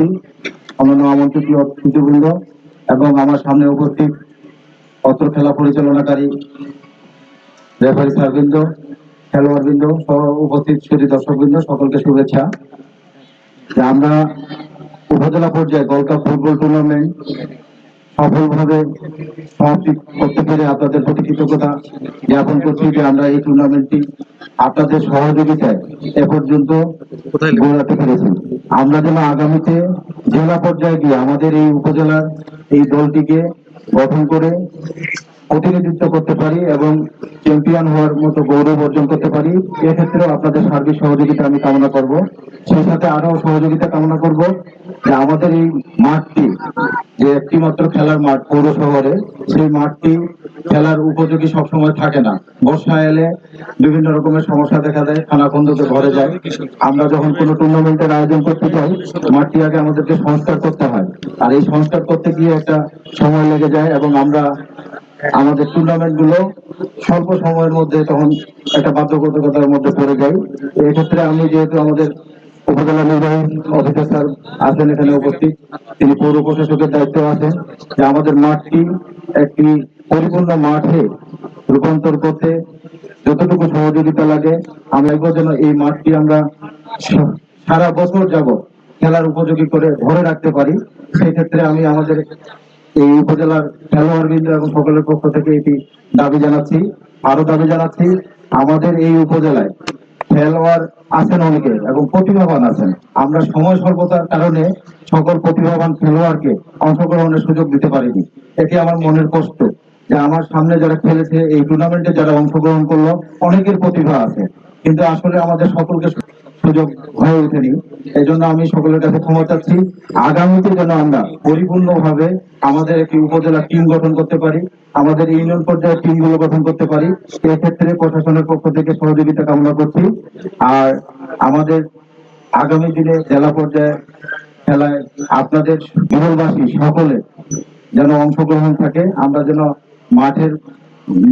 সভাপতি অন্যান্য আমন্ত্রিত অতিথিবৃন্দ এবং আমার সামনে উপস্থিত অত্র খেলা পরিচালনাকারী রেফারি সারবৃন্দ খেলোয়াড়বৃন্দ সহ উপস্থিত সুদী দর্শকবৃন্দ, সকলকে শুভেচ্ছা। আমরা উপজেলা পর্যায়ে গোল্ড কাপ ফুটবল টুর্নামেন্ট সফলভাবে সমাপ্তি করতে পেরে আপনাদের প্রতি কৃতজ্ঞতা জ্ঞাপন করছি যে আমরা এই টুর্নামেন্টটি আপনাদের সহযোগিতায় এ পর্যন্ত গড়াতে পেরেছি। আমরা যেন আগামীতে জেলা পর্যায়ে গিয়ে আমাদের এই উপজেলার এই দলটিকে গঠন করে প্রতিনিধিত্ব করতে পারি এবং চ্যাম্পিয়ন হওয়ার মতো গৌরব অর্জন করতে পারি। এক্ষেত্রেও আপনাদের সার্বিক সহযোগিতা আমি কামনা করব। সেই সাথে আরও সহযোগিতা কামনা করব যে আমাদের এই মাঠটি, যে একটি মাত্র খেলার মাঠ পৌর শহরে, সেই মাঠটি খেলার উপযোগী সবসময় থাকে না। বর্ষা এলে বিভিন্ন রকমের সমস্যা দেখা দেয় খানাখন্দতে ঘরে যায়। আমরা যখন কোনো টুর্নামেন্টের আয়োজন করতে চাই মাঠটি আগে আমাদেরকে সংস্কার করতে হয়। আর এই সংস্কার করতে গিয়ে একটা সময় লেগে যায় এবং আমরা আমাদের টুর্নামেন্টগুলো স্বল্প সময়ের মধ্যে তখন একটা বাধ্যবাধকতার মধ্যে পড়ে যাই এক্ষেত্রে আমি যেহেতু আমাদের উপজেলা নির্বাহী অফিসার স্যার আছেন এখানে উপস্থিত, তিনি পৌর প্রশাসকের দায়িত্ব আছেন। যে আমাদের মাঠটি একটি পরিপূর্ণ মাঠে রূপান্তর করতে যতটুকু সহযোগিতা লাগে আমি একবার যেন এই মাঠটি আমরা সারা বছর যাব খেলার উপযোগী করে ধরে রাখতে পারি, সেই ক্ষেত্রে আমি আমাদের এই উপজেলার খেলোয়াড়বৃন্দ এবং সকলের পক্ষ থেকে এটি দাবি জানাচ্ছি আরও দাবি জানাচ্ছি, আমাদের এই উপজেলায় খেলোয়াড় আছেন অনেকে এবং প্রতিভাবান আছেন। আমরা সময় স্বল্পতার কারণে সকল প্রতিভাবান খেলোয়াড়কে অংশগ্রহণের সুযোগ দিতে পারিনি। এটি আমার মনের কষ্ট যে আমার সামনে যারা খেলেছে, এই টুর্নামেন্টে যারা অংশগ্রহণ করল, অনেকের প্রতিভা আছে। কিন্তু আসলে আমাদের সকলকে সুযোগ হয়ে ওঠেনি। এই জন্য আমি সকলের কাছে ক্ষমা চাচ্ছি। আগামীতে যেন আমরা পরিপূর্ণভাবে আমাদের একটি উপজেলা টিম গঠন করতে পারি, আমাদের ইউনিয়ন পর্যায়ের টিমগুলো গঠন করতে পারি, এক্ষেত্রে প্রশাসনের পক্ষ থেকে সহযোগিতা কামনা করছি। আর আমাদের আগামী দিনে জেলা পর্যায়ে খেলায় আপনাদের বিরলবাসী সকলে যেন অংশগ্রহণ থাকে, আমরা যেন মাঠের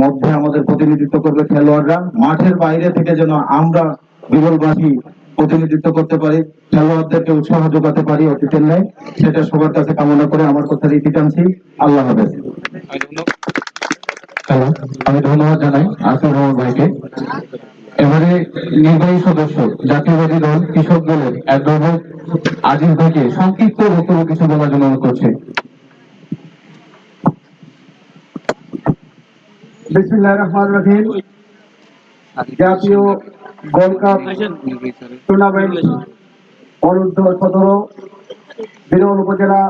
মধ্যে আমাদের প্রতিনিধিত্ব করবে খেলোয়াড়রা। মাঠের বাইরে থেকে যেন আমরা বিরলবাসী প্রতিনিধিত্ব করতে পারি খেলোয়াড়দেরকে উৎসাহ যোগাতে পারি অতীতের নেই সেটা সবার কাছে কামনা করে আমার কথা রীতি টানছি আল্লাহ হাফেজ। আমি ধন্যবাদ জানাই আসর রহমান ভাইকে। এবারে নির্বাহী সদস্য জাতীয়বাদী দল কৃষক দলের অ্যাডভোকেট আজিজ ভাইকে সংক্ষিপ্ত বক্তব্য কিছু বলার জন্য অনুরোধ করছে। বিসমিল্লাহ রহমান রহিম। জাতীয় গোল্ড কাপ টুর্নামেন্ট অনূর্ধ্ব সতেরো বিরল উপজেলা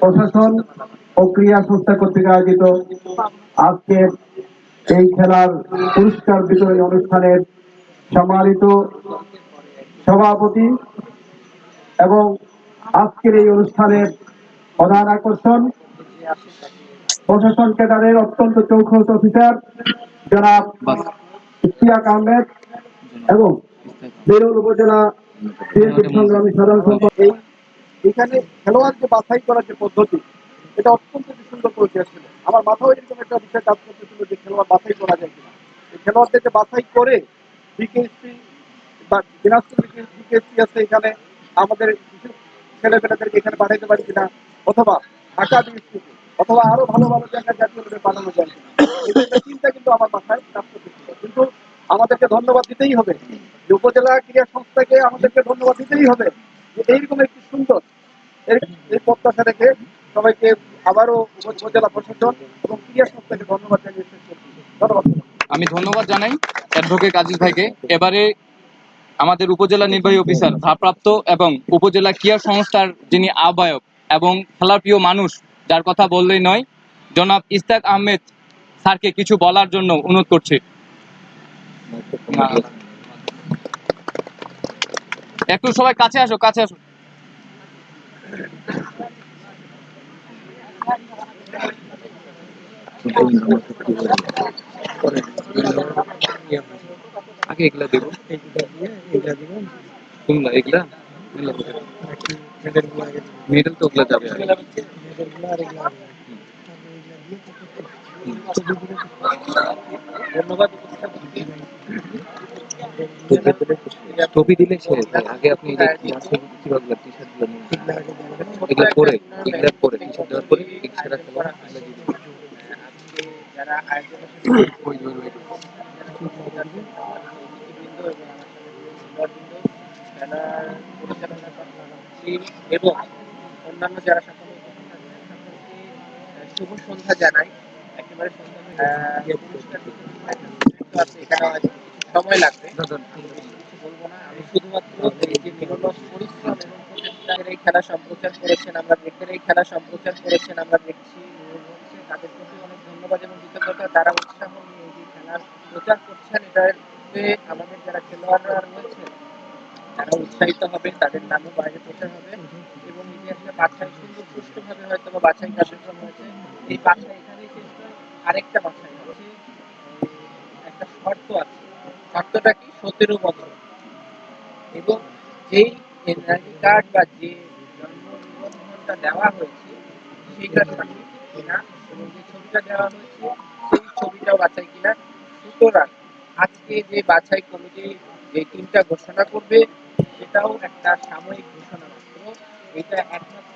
প্রশাসন ও ক্রীড়া সংস্থা কর্তৃক আয়োজিত। আজকের এই খেলার পুরস্কার বিতরণী অনুষ্ঠানের সম্মানিত সভাপতি এবং আজকের এই অনুষ্ঠানের প্রধান আকর্ষণ প্রশাসন ক্যাডারের অত্যন্ত চৌখস অফিসার জনাব আহমেদ। এবং বেরুল উপজেলা বিএনপির সংগ্রামী সাধারণ সম্পাদক এই এখানে খেলোয়াড়কে বাছাই করার যে পদ্ধতি এটা অত্যন্ত সুন্দর প্রক্রিয়া ছিল আমার মাথাও এরকম একটা বিষয় কাজ করতেছিল যে খেলোয়াড় বাছাই করা যায় কিনা। এই খেলোয়াড়দেরকে বাছাই করে বিকেএসপি বা দিনাজপুর বিকেএসপি আছে এখানে আমাদের কিছু ছেলেপেলেদেরকে এখানে পাঠাইতে পারি কিনা অথবা ঢাকা বিএসপি অথবা আরও ভালো ভালো জায়গায় জাতীয় পাঠানো যায় কিনা। এই চিন্তা কিন্তু আমার মাথায় কাজ করতেছিল কিন্তু আমাদেরকে ধন্যবাদ দিতেই হবে। উপজেলা ক্রীড়া সংস্থাকে আমাদেরকে ধন্যবাদ দিতেই হবে যে এইরকম একটি সুন্দর এই- প্রত্যাশা রেখে সবাইকে আবারও উপজেলা প্রশাসন এবং ক্রীড়া সংস্থাকে ধন্যবাদ জানিয়ে ধন্যবাদ। আমি ধন্যবাদ জানাই অ্যাডভোকেট আজিজ ভাইকে। এবারে আমাদের উপজেলা নির্বাহী অফিসার, ভারপ্রাপ্ত এবং উপজেলা ক্রীড়া সংস্থার যিনি আহ্বায়ক এবং খেলাপ্রিয় মানুষ, যার কথা বললেই নয়, জনাব ইস্তাক আহমেদ স্যারকে কিছু বলার জন্য অনুরোধ করছি। একটু সবাই কাছে আসো কাছে আসো। আগে এগুলা দেবো। কোনগুলা এগুলা মেডেল তো ওগুলা যাবে। অন্যান্য যারা শুভ সন্ধ্যা জানাই। একেবারে সময় লাগবে। বলব না। আমি শুধুমাত্র এই যে নিরলস পরিশ্রম এবং এই খেলা সম্প্রচার করেছেন আমরা দেখে এই খেলা সম্প্রচার করেছেন আমরা দেখছি তাদের প্রতি অনেক ধন্যবাদ এবং কৃতজ্ঞতা। তারা উৎসাহ নিয়ে এই খেলার প্রচার করছেন এটাতে আমাদের যারা খেলোয়াড়রা রয়েছেন তারা উৎসাহিত হবে তাদের নামও বাইরে প্রচার হবে। এবং একটা বাছাই সুন্দর সুষ্ঠুভাবে হয়তো বা বাছাই কার্যক্রম হয়েছে। এই বাছাই আরেকটা একটা শর্ত আছে। শর্তটা কি? সতেরো বছর। এবং যেই কার্ড বা যে জন্ম দেওয়া হয়েছে সঠিক কিনা এবং যে ছবিটা দেওয়া হয়েছে, সেই বাছাই কিনা, সুতরাং আজকে যে বাছাই কমিটি যে টিমটা ঘোষণা করবে, সেটাও একটা সাময়িক ঘোষণা মাত্র এটা একমাত্র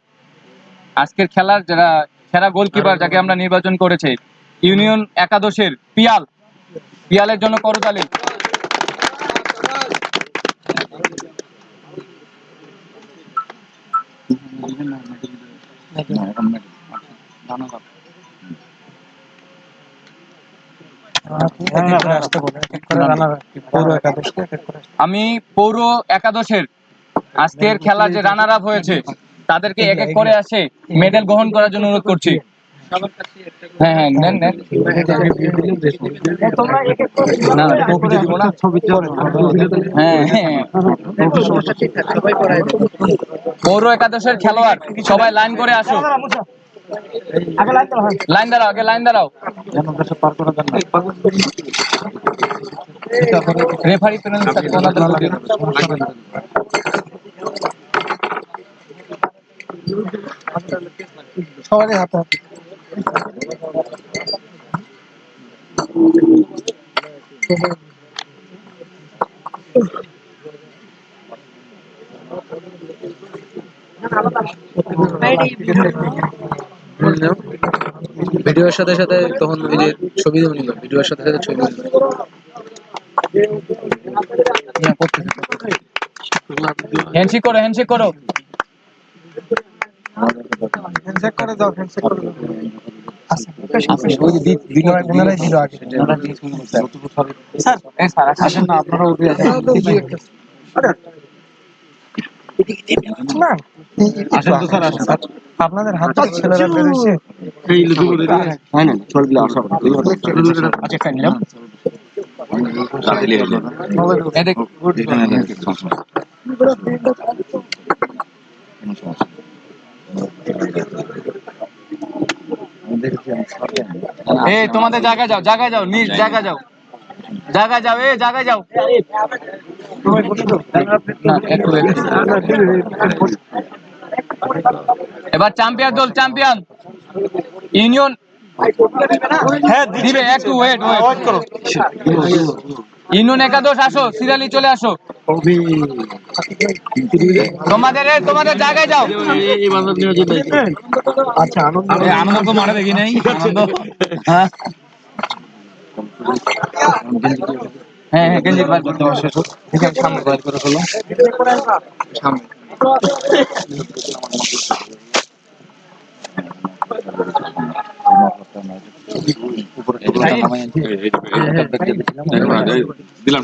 আজকের খেলার যারা, সেরা গোলকিপার যাকে আমরা নির্বাচন করেছে ইউনিয়ন একাদশের পিয়াল। পিয়ালের জন্য করতালি। আমি পৌর একাদশের আজকের খেলা যে রানার আপ হয়েছে তাদেরকে এক এক করে আসে মেডেল গ্রহণ করার জন্য অনুরোধ করছি। হ্যাঁ হ্যাঁ নেন নেন। না টপিতে দিব না। হ্যাঁ হ্যাঁ। পৌর একাদশের খেলোয়াড় সবাই লাইন করে আসো। লাইন দাঁড়াও আগে লাইন দাঁড়াও। রেফারি সাথে ওনাদের বলে দিন। সবারই হাতে হাতে। ভিডিওর সাথে সাথে তখন ওই যে ছবি নিল ভিডিওর সাথে সাথে ছবি নিল হ্যান্ডশেক করো হ্যান্ডশেক করো। হ্যান্ডশেক করে দাও হ্যান্ডশেক করে দাও। ওই যে দি- ওনারাই দিল আগে। এই স্যার। আসেন। না আপনারা উঠে আসেন। না আসেন তো আপনাদের হাতে ছেলেরা বেরোচ্ছে আচ্ছা এই তোমাদের জায়গায় যাও জায়গায় যাও নিজ জায়গায় যাও। জায়গায় যাও এই জায়গায় যাও। এবার চ্যাম্পিয়ন দল চ্যাম্পিয়ন। ইউনিয়ন। হ্যাঁ দিবে একটু ওয়েট ওয়েট করো। ইউনিয়ন একাদশ আসো সিরালি চলে আসো। তোমাদের তোমাদের জায়গায় যাও। আচ্ছা আনন্দ তো মারা দেখি নাই। হ্যাঁ। হ্যাঁ হ্যাঁ গেঞ্জির বার করতে হবে শেষ ঠিক আছে সামনে বার করে ফেলো। সামনে। দিলাম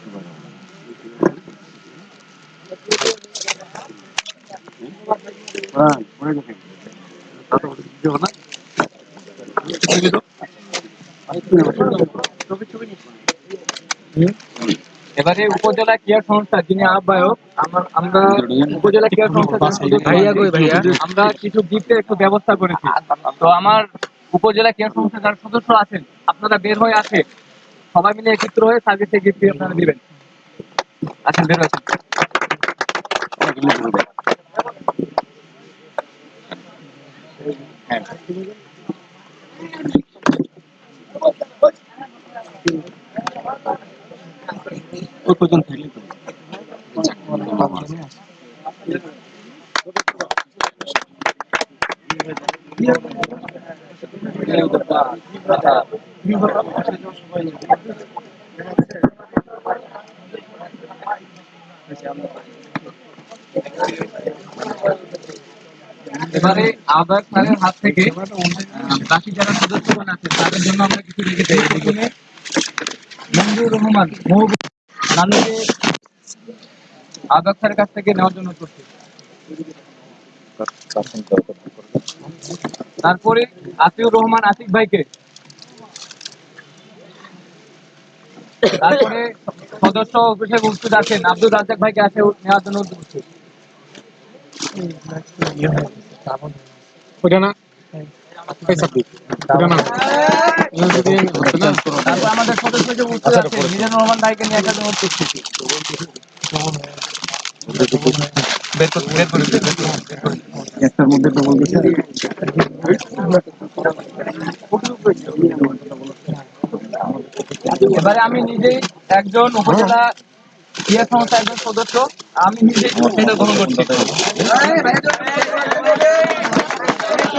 এবারে উপজেলা ক্রীড়া সংস্থা যিনি আহ্বায়ক আমার উপজেলা ক্রীড়া সংস্থা? আমরা কিছু গিফটের একটু ব্যবস্থা করেছি। তো আমার উপজেলা ক্রীড়া সংস্থা যারা সদস্য আছেন আপনারা বের হয়ে আছে সবাই মিলে একত্র হয়ে সার্ভিসে গিফট আপনারা দিবেন। আচ্ছা বের হয়েছেন। এবারে আহ্বায়ক স্যারের হাত থেকে বাকি যারা সদস্যগণ আছে তাদের জন্য আমরা কিছু রেখেছি প্রথমে মঞ্জুর রহমান মহবুব নানুকে আহ্বায়ক স্যারের কাছ থেকে নেওয়ার জন্য করছি তারপরে আতিউর রহমান আতিক ভাইকে। তারপরে সদস্য হিসেবে উপস্থিত আছেন আব্দুল রাজ্জাক ভাইকে আছে নেওয়ার জন্য উদ্যোগ ওটা না আমাদের সদস্য মিজানুর রহমান নিয়ে। একটার মধ্যে তো বলতেছে এবারে আমি নিজেই একজন উপজেলা ক্রিয়া সংস্থা একজন সদস্য আমি নিজেই গ্রহণ করছি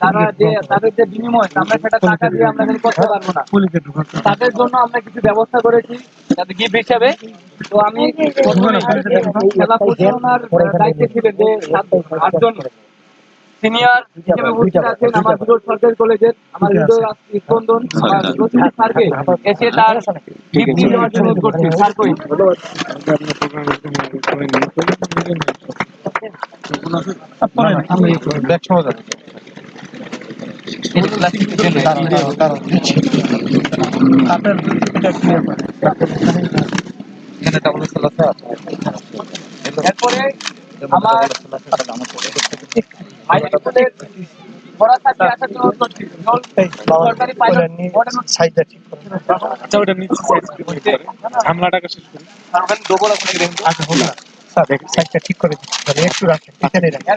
তারা যে তাদের যে বিনিময় আমরা সেটা টাকা দিয়ে আমরা করতে পারব না। তাদের জন্য আমরা কিছু ব্যবস্থা করেছি তাদের গিফট হিসাবে। তো আমি খেলা পরিচালনার দায়িত্বে ছিলেন যে আটজন সিনিয়র হিসেবে উপস্থিত আছেন আমার বিরোধ সরকারি কলেজের আমার হৃদয় স্পন্দন আমার রশিদ স্যারকে এসে তার গিফট দেওয়ার জন্য করছি স্যার কই? এই যে প্লাস্টিকের জন্য তারপরে এটা ক্লিয়ার করে এখানে ডাবল আছে এরপরে আমার ঝামলাটাকে শেষ করি ওখানে ডবল আছে নাকি দেখুন সাইডটা ঠিক করে একটু রাখেন এখানে রাখেন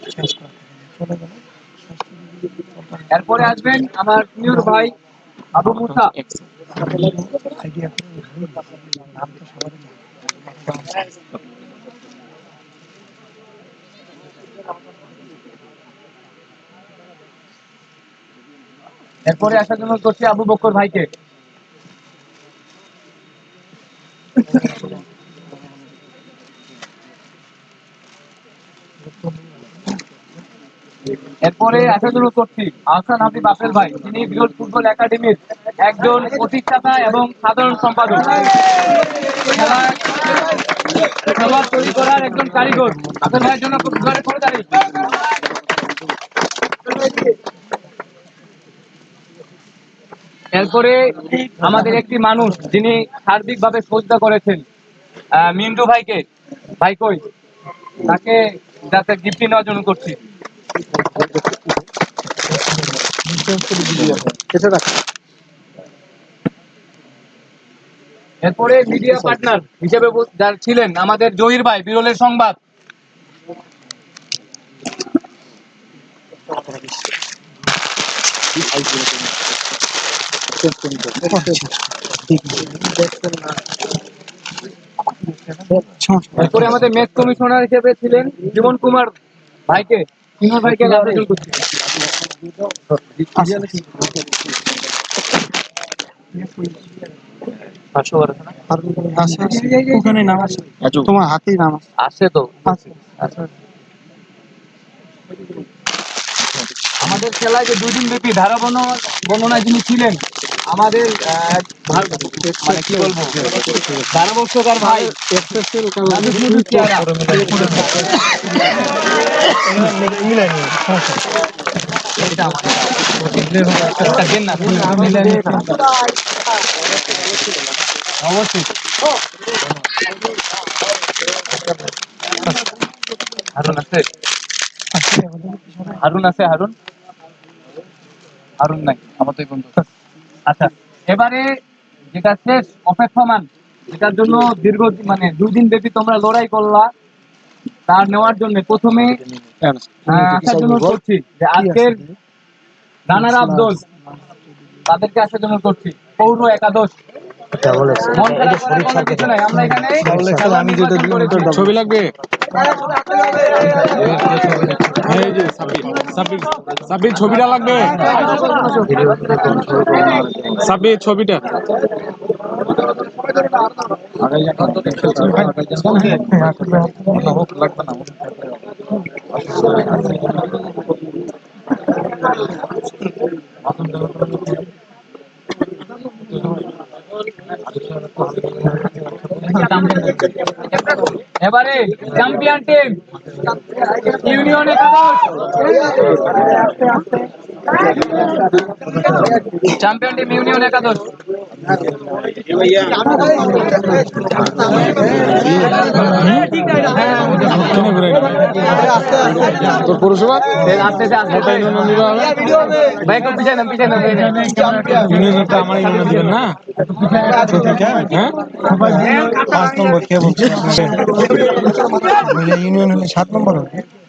এরপরে আসবেন আমার সিনিয়র ভাই আবু মুসা। এরপরে আসার জন্য করছি আবু বকর ভাইকে। এরপরে আসার জন্য করছি আহসান হাবিব আপেল ভাই, তিনি বিরল ফুটবল একাডেমির একজন প্রতিষ্ঠাতা এবং সাধারণ সম্পাদক। খেলা তৈরি করার একজন কারিগর। আপেল ভাইয়ের জন্য এরপরে আমাদের একটি মানুষ, যিনি সার্বিকভাবে সজ্জা করেছেন মিন্টু ভাইকে ভাই কই তাকে যাতে গিফট নেওয়ার জন্য করছি। এরপরে মিডিয়া পার্টনার হিসেবে যার ছিলেন আমাদের জহির ভাই, বিরলের সংবাদ। এরপরে আমাদের মেস কমিশনার হিসেবে ছিলেন জীবন কুমার ভাইকে। তোমার হাতেই নাম আছে আছে তো আমাদের খেলায় যে দুই দিন ব্যাপী ধারা বর্ণ- বর্ণনায় যিনি ছিলেন আমাদের মানে কি বলব? ভাই না, মিলাই নিয়ে অবশ্যই হারুন আছে হারুন আছে হারুন? হারুন নাই আমার তো বন্ধু। আচ্ছা এবারে যেটা শেষ অপেক্ষমান যেটার জন্য দীর্ঘ মানে দুই দিন ব্যাপী তোমরা লড়াই করলা তার নেওয়ার জন্য প্রথমে আসার জন্য করছি যে আজকের রানার আব্দুল তাদেরকে আসার জন্য করছি পৌর একাদশ। কিছু আমরা এখানে। ছবি লাগবে? সাব্বির সাব্বির সাব্বির ছবিটা লাগবে। সাব্বির ছবিটা। এবারে চ্যাম্পিয়ন টিম ইউনিয়ন একাদশ চ্যাম্পিয়ন টিম ইউনিয়ন একাদশ। তোর পৌরসভা আস্তে আস্তে আস্তে ভাই একটু না পিছাই না আমার ইউনিয়ন দিবেন না? হ্যাঁ? পাঁচ নম্বর কে বলছে? ইউনিয়ন সাত নম্বর।